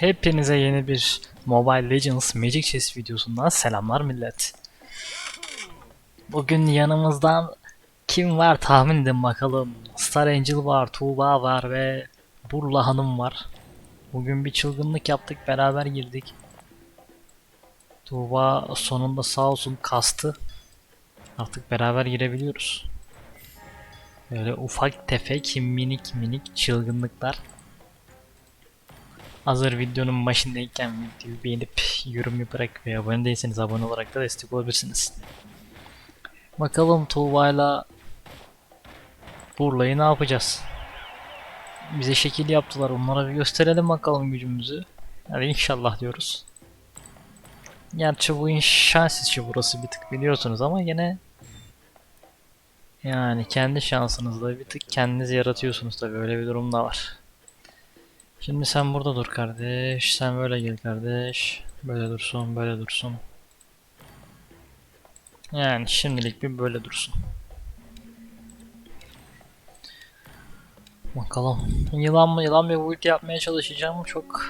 Hepinize yeni bir Mobile Legends Magic Chess videosundan selamlar millet. Bugün yanımızdan kim var tahmin edin bakalım. Star Angel var, Tuğba var ve Burla Hanım var. Bugün bir çılgınlık yaptık, beraber girdik. Tuğba sonunda sağ olsun kastı. Artık beraber girebiliyoruz. Böyle ufak tefek minik minik çılgınlıklar. Hazır videonun başındayken videoyu beğenip yorum yaparak ve abone değilseniz abone olarak da destek olabilirsiniz. Bakalım Tuğba'yla Burla'yı ne yapacağız? Bize şekil yaptılar. Onlara bir gösterelim bakalım gücümüzü. Hadi inşallah diyoruz. Gerçi bu şans işi burası bir tık biliyorsunuz ama yine yani kendi şansınızla bir tık kendiniz yaratıyorsunuz tabii öyle bir durum da var. Şimdi sen burada dur kardeş. Sen böyle gel kardeş. Böyle dursun, böyle dursun. Yani şimdilik bir böyle dursun. Bakalım. Yılan mı? Yılan bir build yapmaya çalışacağım. Çok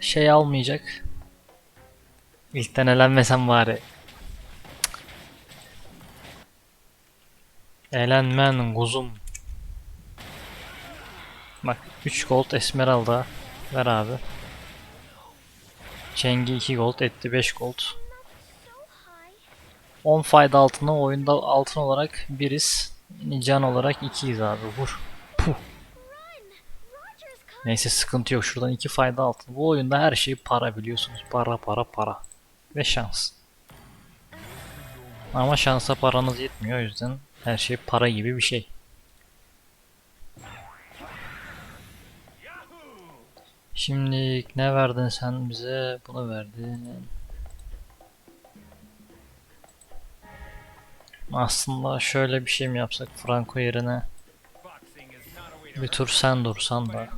şey almayacak. İlkten elenmesem bari. Elenmen kuzum. Bak 3 gold Esmeralda. Ver abi. Cengi 2 gold etti 5 gold. 10 fayda altına oyunda altın olarak biriz. Can olarak 2'yiz abi vur. Puh. Neyse sıkıntı yok şuradan 2 fayda altın. Bu oyunda her şey para biliyorsunuz. Para para para. Ve şans. Ama şansa paranız yetmiyor o yüzden her şey para gibi bir şey. Şimdi ne verdin sen bize? Bunu verdin. Aslında şöyle bir şey mi yapsak Franco yerine bir tur sen dursan da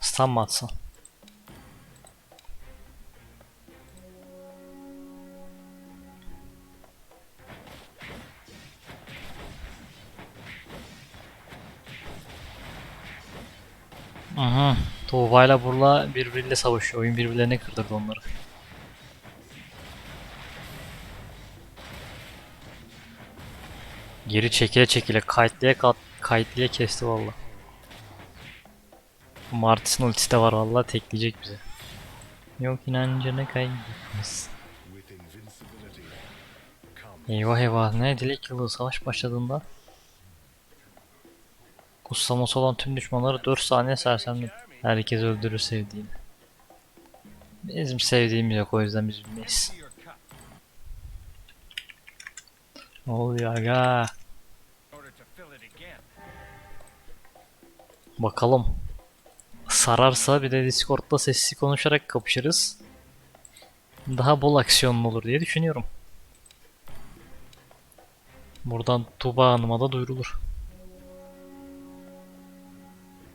stun mı atsın? Aha. Tuğba ile Burla birbiriyle savaşıyor. Oyun birbirlerine kırdırdı onları. Geri çekile çekile kayıtlıya kayıtlıya kesti valla. Martis'in ultisi de var valla tekleyecek bize. Yok inancını kaybetmez. Eyvah eyvah ne dilek yılı savaş başladığında Kutsaması olan tüm düşmanları 4 saniye sersemlet. Herkes öldürür sevdiğini. Bizim sevdiğimiz yok o yüzden biz bilmeyiz. Ne oluyor aga? Bakalım. Sararsa bir de Discord'da sessiz konuşarak kapışırız. Daha bol aksiyonlu olur diye düşünüyorum. Buradan Tuba Hanım'a da duyurulur.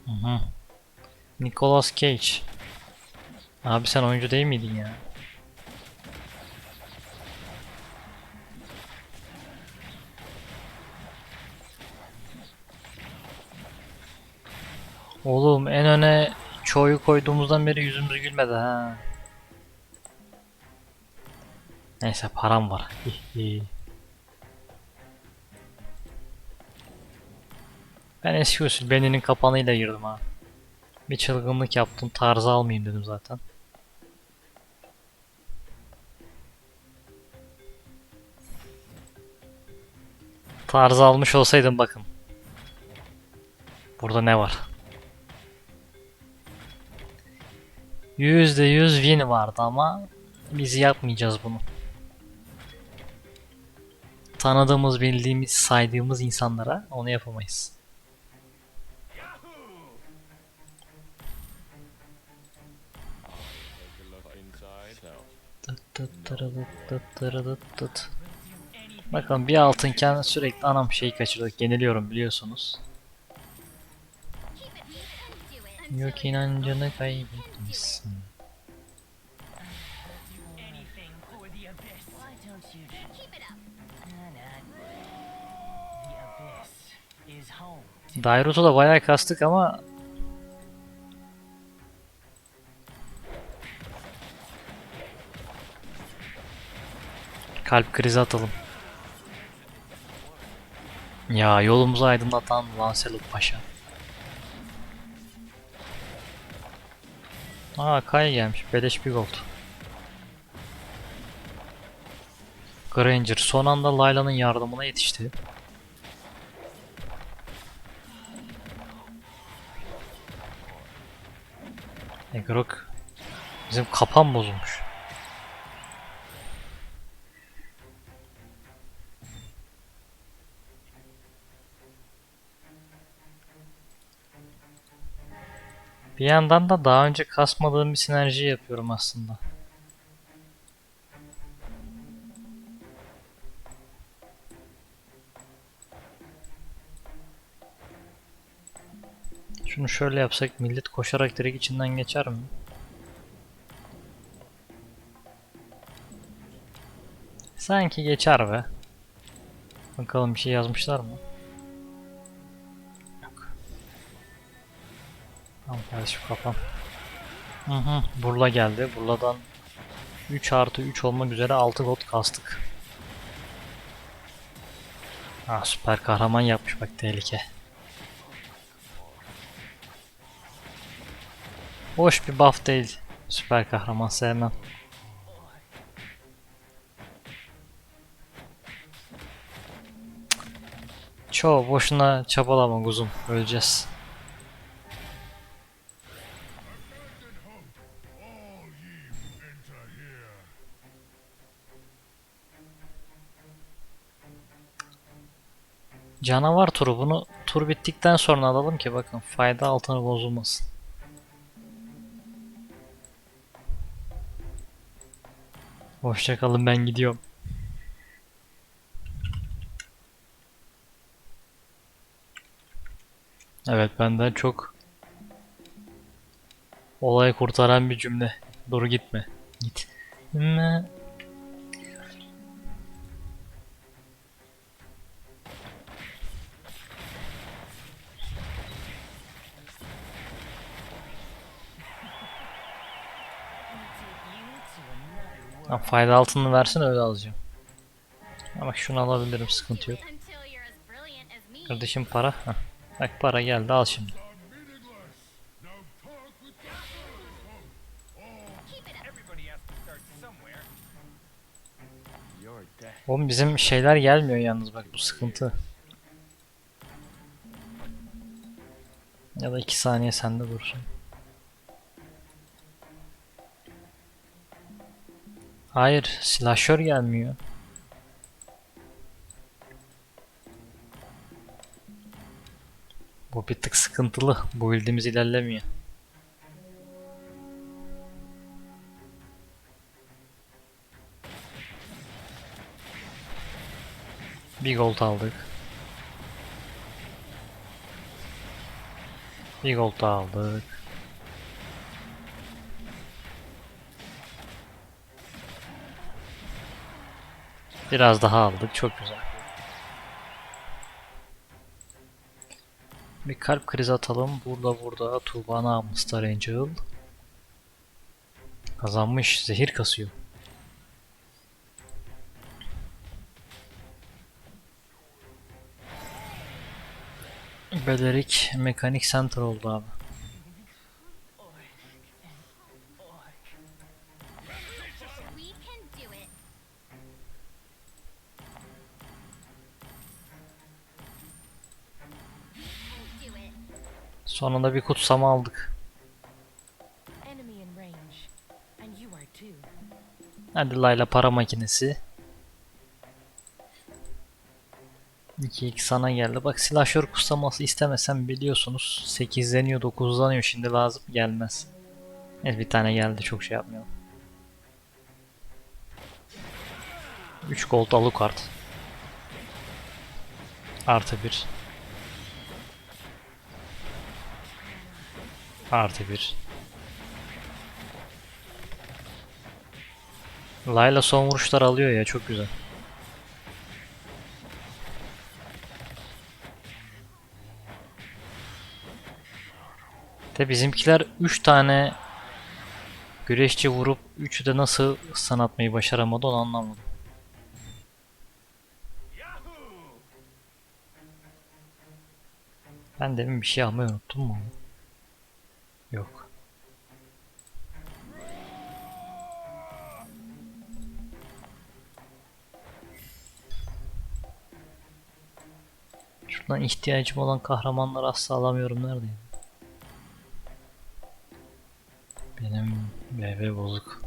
Hı hı. Nicolas Cage. Abi sen oyuncu değil miydin ya? Oğlum en öne çoğu koyduğumuzdan beri yüzümüz gülmedi ha. Neyse param var. Ben eski usul beninin kapanıyla girdim ha. Bir çılgınlık yaptım tarzı almayayım dedim zaten. Tarzı almış olsaydım bakın. Burada ne var? %100 win vardı ama biz yapmayacağız bunu. Tanıdığımız, bildiğimiz, saydığımız insanlara onu yapamayız. Bakalım bir altınken sürekli anam şeyi kaçırdık. Yeniliyorum biliyorsunuz. Yok inancını kaybetmişsin. Dairut'u da bayağı kastık ama Kalp krizi atalım. Ya yolumuzu aydınlatan Lancelot Paşa. Aa Kay gelmiş. Beleş bir gold. Granger son anda Layla'nın yardımına yetişti. Egrok bizim kapan bozulmuş. Bir yandan da daha önce kasmadığım bir sinerji yapıyorum aslında. Şunu şöyle yapsak millet koşarak direkt içinden geçer mi? Sanki geçer be. Bakalım bir şey yazmışlar mı? Tamam kardeşim kafam. Hı hı. Burla geldi. Burladan 3 artı 3 olmak üzere 6 gold kastık. Ha süper kahraman yapmış bak tehlike. Hoş bir buff değil. Süper kahraman sevmem. Çoğu boşuna çabalama kuzum. Öleceğiz. Canavar turu bunu tur bittikten sonra alalım ki bakın fayda altını bozulmasın. Hoşçakalın ben gidiyorum. Evet benden çok olay kurtaran bir cümle. Dur gitme. Git. Ha, fayda altını versin öyle alacağım. Ama şunu alabilirim sıkıntı yok. Kardeşim para. Heh. Bak para geldi al şimdi. Oğlum bizim şeyler gelmiyor yalnız bak bu sıkıntı. Ya da 2 saniye sende dursun. Hayır, silahşör gelmiyor. Bu bir tık sıkıntılı. Bu bildiğimiz ilerlemiyor. Bir gold aldık. Bir daha aldık. Biraz daha aldık. Çok güzel. Bir kalp krizi atalım. Burada burada Tuğba namı Star Angel. Kazanmış. Zehir kasıyor. Belerik Mekanik Center oldu abi. Sonunda bir kutsama aldık. Hadi Layla para makinesi. 2-2 sana geldi. Bak silahşör kutsaması istemesem biliyorsunuz 8'leniyor 9'lanıyor şimdi lazım gelmez. Evet bir tane geldi çok şey yapmayalım. 3 gold alucard. Artı 1. Artı bir. Layla son vuruşlar alıyor ya çok güzel. De bizimkiler 3 tane güreşçi vurup 3'ü de nasıl sanatmayı başaramadı onu anlamadım. Ben demin bir şey almayı unuttum mu? Yok. Şuradan ihtiyacım olan kahramanları asla alamıyorum neredeyim? Benim BB bozuk.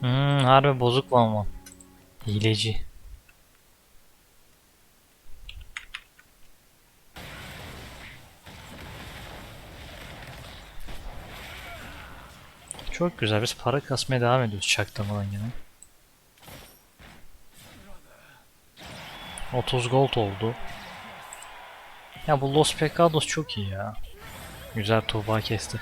Hmm, harbi bozuk mu ama? Hileci. Çok güzel biz para kasmaya devam ediyoruz çaktırmadan yine. 30 gold oldu. Ya bu Los Pecados çok iyi ya. Güzel Tuğba kesti.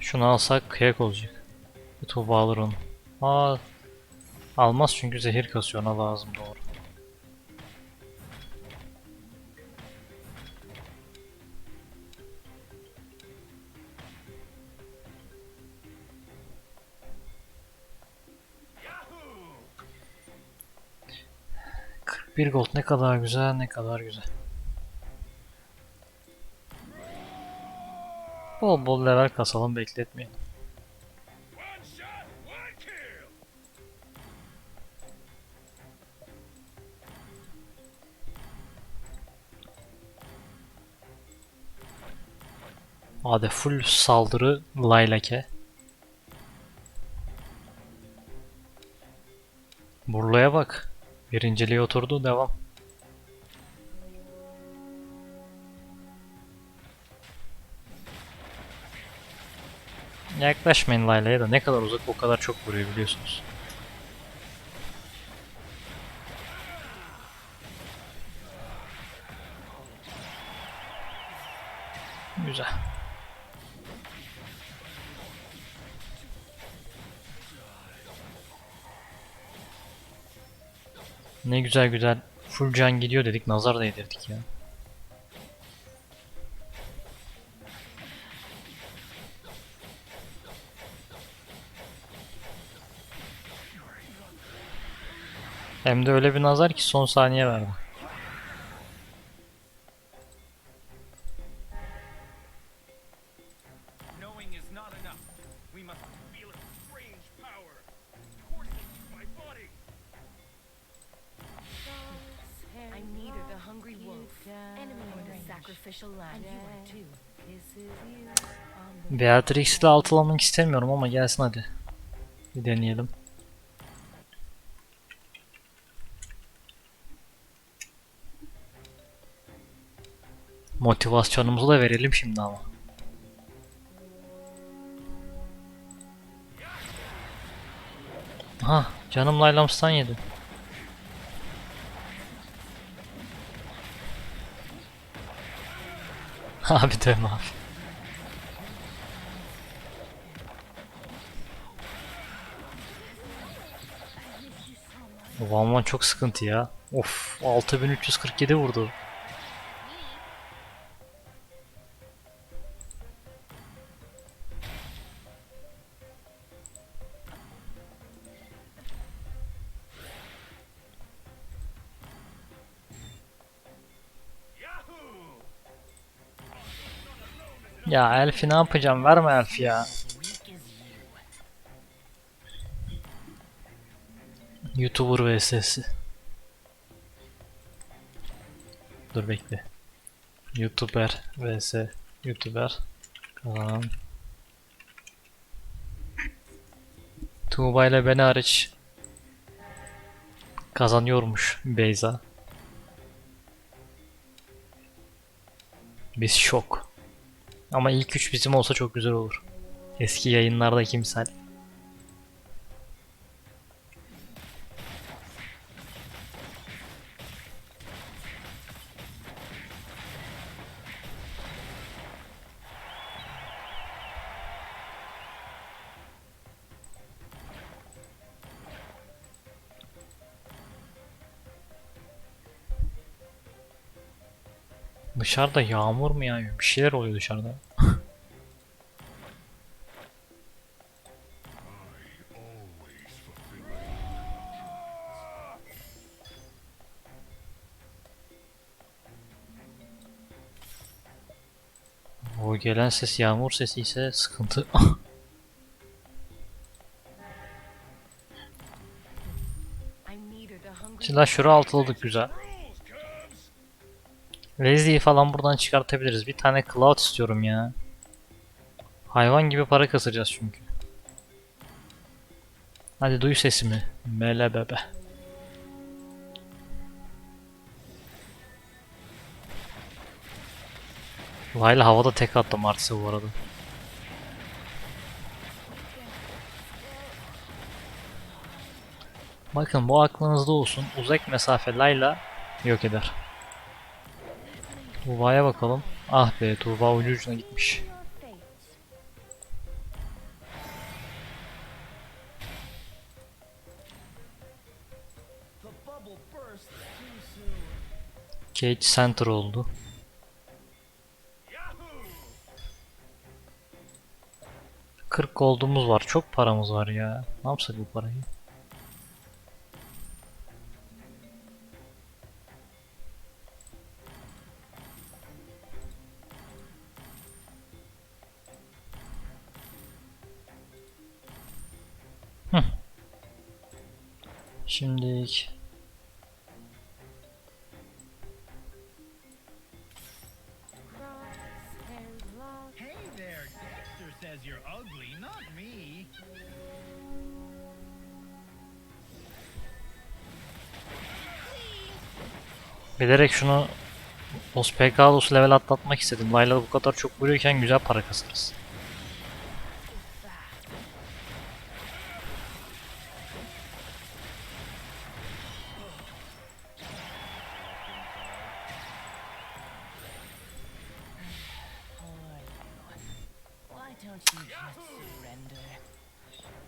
Şunu alsak kıyak olacak. Bu Tuğba alır onu. Aa, almaz çünkü zehir kasıyor ona lazım doğru. Bir gold ne kadar güzel ne kadar güzel. Bol bol level kasalım bekletmeyin. Hadi full saldırı Laylake. Burlu'ya bak. Birinciliğe oturdu devam. Yaklaşmayın Layla'ya da ne kadar uzak o kadar çok vuruyor biliyorsunuz. Güzel. Ne güzel güzel full can gidiyor dedik nazar değdirdik ya. Hem de öyle bir nazar ki son saniye verdi. Beatrix'le altılamak istemiyorum ama gelsin hadi. Bir deneyelim. Motivasyonumuzu da verelim şimdi ama. Ha, canım Laylams'tan yedi. Abi deme abi. Van Van çok sıkıntı ya. Of 6347 vurdu. Ya Elfi ne yapacağım? Verme Elfi ya. YouTuber vs'si. Dur bekle. YouTuber vs YouTuber kazanan. Tuğba ile beni hariç kazanıyormuş Beyza. Biz şok. Ama ilk üç bizim olsa çok güzel olur. Eski yayınlardaki misal. Dışarıda yağmur mu yağıyor? Bir şeyler oluyor dışarıda. O gelen ses yağmur sesi ise sıkıntı. Şimdi şuru altıladık güzel. Leslie'yi falan buradan çıkartabiliriz. Bir tane Cloud istiyorum ya. Hayvan gibi para kasacağız çünkü. Hadi duy sesimi. Mele bebe. Layla havada tek attım artısı bu arada. Bakın bu aklınızda olsun. Uzak mesafe Layla yok eder. Tuğba'ya bakalım. Ah be Tuğba ucu ucuna gitmiş. Cage Center oldu. Yahoo! 40 gold'umuz var. Çok paramız var ya. Ne yapsak bu parayı? Me. bilerek şunu Os PK'los level atlatmak istedim. Layla bu kadar çok vuruyorken güzel para kasarız.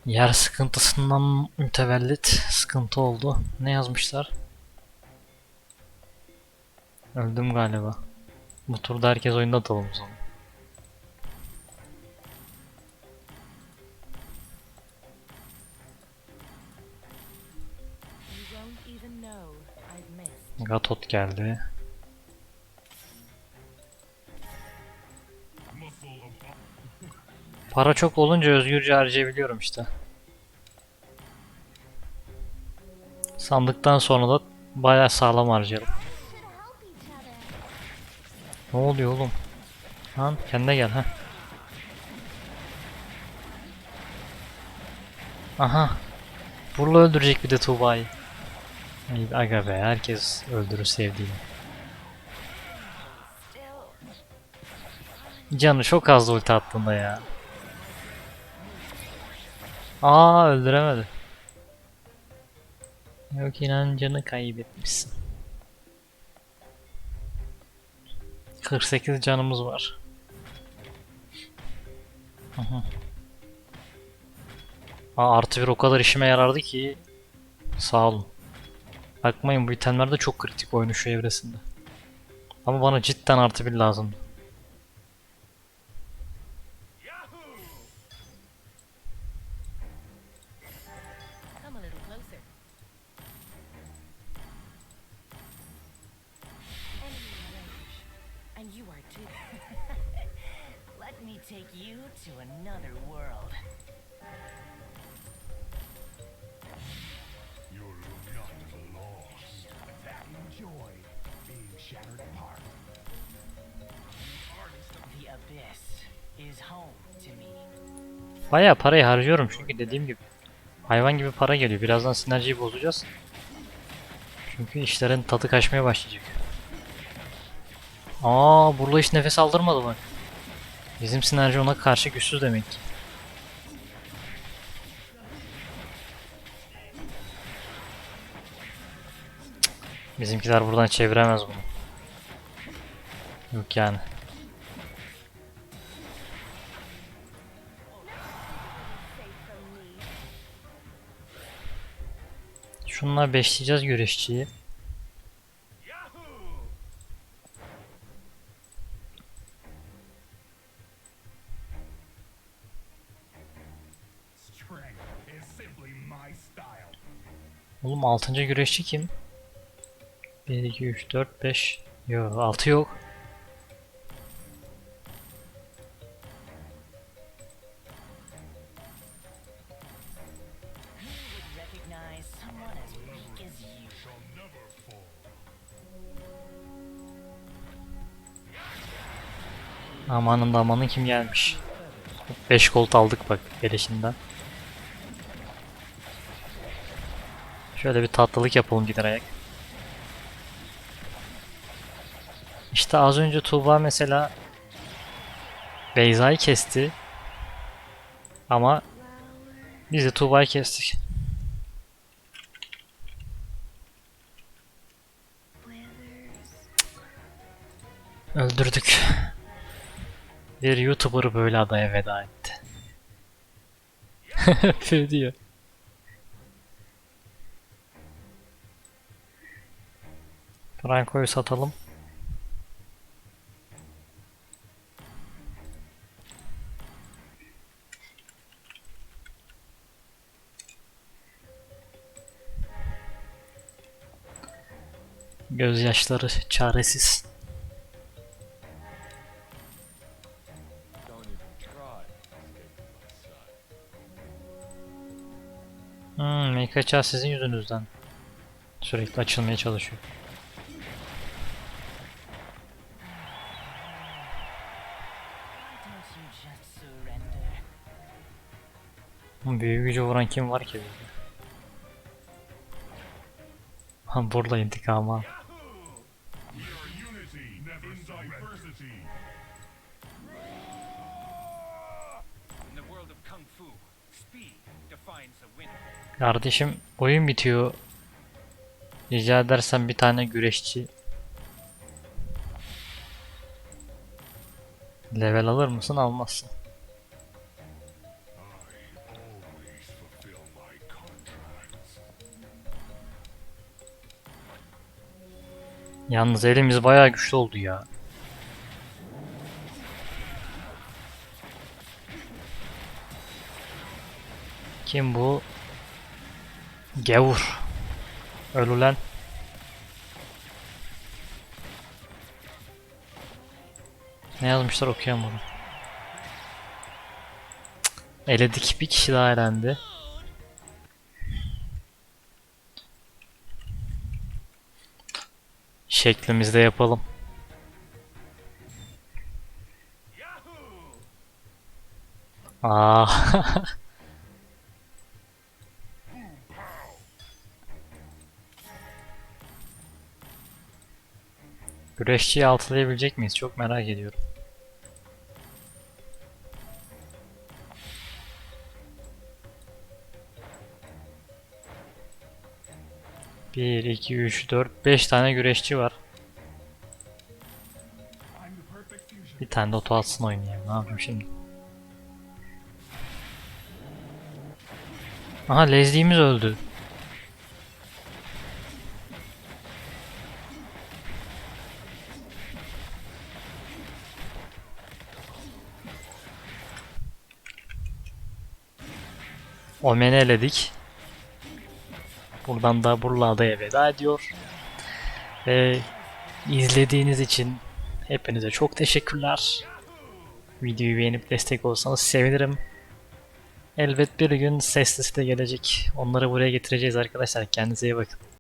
Yer sıkıntısından mütevellit sıkıntı oldu. Ne yazmışlar? Öldüm galiba. Bu turda herkes oyunda atalım o zaman. Gatot geldi. Para çok olunca özgürce harcayabiliyorum işte. Sandıktan sonra da bayağı sağlam harcayalım. Ne oluyor oğlum? Lan kendine gel ha. Aha. Burla öldürecek bir de Tuğba'yı. Ay, Aga be herkes öldürür sevdiğini. Canı çok az ulti attığında ya. Aa öldüremedi. Yok inancını kaybetmişsin. 48 canımız var. Aa, artı bir o kadar işime yarardı ki. Sağ olun. Bakmayın bu itemler de çok kritik oyunun şu evresinde. Ama bana cidden artı bir lazım. Bayağı parayı harcıyorum çünkü dediğim gibi. Hayvan gibi para geliyor. Birazdan sinerjiyi bozacağız. Çünkü işlerin tadı kaçmaya başlayacak. Aa, burada hiç nefes aldırmadı bak. Bizim sinerji ona karşı güçsüz demek ki. Bizimkiler buradan çeviremez bunu. Yok yani. Şununla beşleyeceğiz güreşçiyi. 6. güreşçi kim? 1, 2, 3, 4, 5. Yok 6 yok. Amanın da amanın kim gelmiş. 5 kolt aldık bak gelişinden. Şöyle bir tatlılık yapalım giderek. İşte az önce Tuğba mesela Beyza'yı kesti. Ama biz de Tuğba'yı kestik. Öldürdük. Bir YouTuber böyle adaya veda etti. Diyor. Franco'yu satalım. Gözyaşları çaresiz. Hmm, MKÇ sizin yüzünüzden. Sürekli açılmaya çalışıyor. Büyük gücü vuran kim var ki? Ha burada intikama. Unity, never in diversity. In the world of kung fu, speed defines a winner. Kardeşim oyun bitiyor. Rica edersen bir tane güreşçi level alır mısın almazsın. Yalnız elimiz bayağı güçlü oldu ya. Kim bu? Gavur. Öl ulan. Ne yazmışlar okuyamadım. Eledik bir kişi daha elendi. Şeklimizde yapalım. Aa. Güreşçiyi altılayabilecek miyiz? Çok merak ediyorum. Bir, iki, üç, dört, beş tane güreşçi var. Tane de oto atsın oynayayım. Ne yapayım şimdi? Aha Leslie'miz öldü. Omen'i eledik. Buradan da Burla Adaya veda ediyor. Ve izlediğiniz için hepinize çok teşekkürler. Videoyu beğenip destek olsanız sevinirim. Elbet bir gün seslisi de gelecek. Onları buraya getireceğiz arkadaşlar. Kendinize iyi bakın.